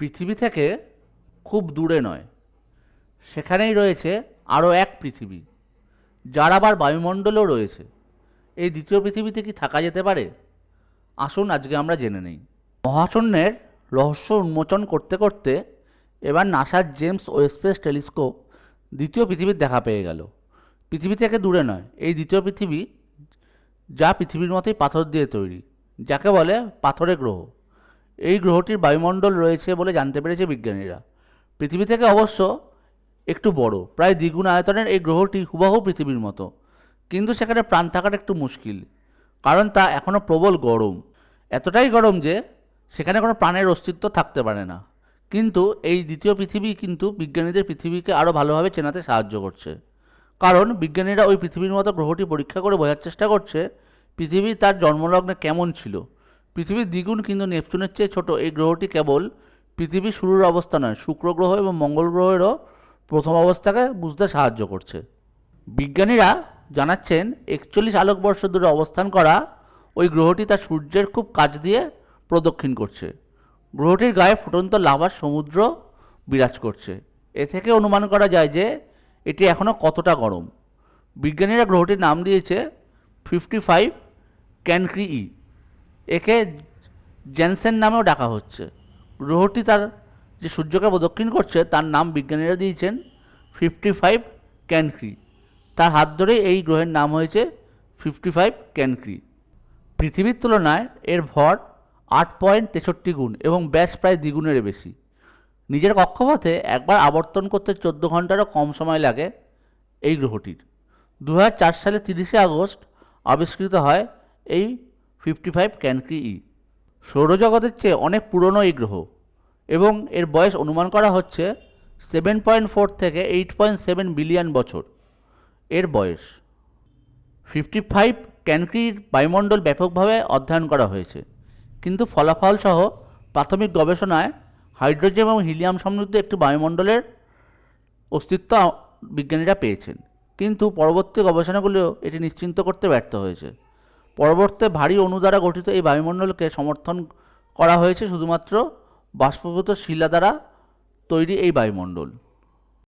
পৃথিবী থেকে খুব দূরে নয়। সেখানেই রয়েছে আরও এক পৃথিবী, যার আবার বায়ুমণ্ডলও রয়েছে। এই দ্বিতীয় পৃথিবীতে কি থাকা যেতে পারে? আসুন আজকে আমরা জেনে নেই। মহাশূন্যের রহস্য উন্মোচন করতে করতে এবার নাসার জেমস ওয়েস্পেস টেলিস্কোপ দ্বিতীয় পৃথিবীর দেখা পেয়ে গেল। পৃথিবী থেকে দূরে নয়, এই দ্বিতীয় পৃথিবী যা পৃথিবীর মতোই পাথর দিয়ে তৈরি, যাকে বলে পাথরে গ্রহ। এই গ্রহটির বায়ুমণ্ডল রয়েছে বলে জানতে পেরেছে বিজ্ঞানীরা। পৃথিবী থেকে অবশ্য একটু বড়, প্রায় দ্বিগুণ আয়তনের এই গ্রহটি হুবাহু পৃথিবীর মতো। কিন্তু সেখানে প্রাণ থাকাটা একটু মুশকিল, কারণ তা এখনও প্রবল গরম। এতটাই গরম যে সেখানে কোনো প্রাণের অস্তিত্ব থাকতে পারে না। কিন্তু এই দ্বিতীয় পৃথিবী কিন্তু বিজ্ঞানীদের পৃথিবীকে আরও ভালোভাবে চেনাতে সাহায্য করছে। কারণ বিজ্ঞানীরা ওই পৃথিবীর মতো গ্রহটি পরীক্ষা করে বোঝার চেষ্টা করছে, পৃথিবী তার জন্মলগ্নে কেমন ছিল। পৃথিবীর দ্বিগুণ কিন্তু নেপচুনের চেয়ে ছোট এই গ্রহটি কেবল পৃথিবীর শুরুর অবস্থা নয়, শুক্র গ্রহ এবং মঙ্গল গ্রহেরও প্রথম অবস্থাকে বুঝতে সাহায্য করছে। বিজ্ঞানীরা জানাচ্ছেন, একচল্লিশ আলোকবর্ষ দূরে অবস্থান করা ওই গ্রহটি তার সূর্যের খুব কাছ দিয়ে প্রদক্ষিণ করছে। গ্রহটির গায়ে ফুটন্ত লাভার সমুদ্র বিরাজ করছে। এ থেকে অনুমান করা যায় যে এটি এখনও কতটা গরম। বিজ্ঞানীরা গ্রহটির নাম দিয়েছে ফিফটি ফাইভ ক্যানক্রি ই। একে জেনসেন নামেও ডাকা হচ্ছে। গ্রহটি তার যে সূর্যকে প্রদক্ষিণ করছে, তার নাম বিজ্ঞানীরা দিয়েছেন ফিফটি ফাইভ ক্যানক্রি। তার হাত ধরেই এই গ্রহের নাম হয়েছে ফিফটি ফাইভ ক্যানক্রি। পৃথিবীর তুলনায় এর ভর আট পয়েন্ট তেষট্টি গুণ এবং ব্যাস প্রায় দ্বিগুণের বেশি। নিজের কক্ষপথে একবার আবর্তন করতে চোদ্দ ঘন্টারও কম সময় লাগে এই গ্রহটির। দু সালে তিরিশে আগস্ট আবিষ্কৃত হয় এই ফিফটি ফাইভ ক্যানক্রি ই সৌরজগতের চেয়ে অনেক পুরনো এই গ্রহ, এবং এর বয়স অনুমান করা হচ্ছে সেভেন পয়েন্ট ফোর থেকে এইট পয়েন্ট সেভেন বিলিয়ন বছর। এর বয়স। ফিফটি ফাইভ ক্যানক্রির বায়ুমণ্ডল ব্যাপকভাবে অধ্যয়ন করা হয়েছে, কিন্তু ফলাফল সহ প্রাথমিক গবেষণায় হাইড্রোজেন এবং হিলিয়াম সমৃদ্ধ একটি বায়ুমণ্ডলের অস্তিত্ব বিজ্ঞানীরা পেয়েছেন। কিন্তু পরবর্তী গবেষণাগুলিও এটি নিশ্চিন্ত করতে ব্যর্থ হয়েছে। পরবর্তী ভারী অণু দ্বারা গঠিত এই বায়ুমণ্ডলকে সমর্থন করা হয়েছে শুধুমাত্র বাষ্পভূত শিলা দ্বারা তৈরি এই বায়ুমণ্ডল।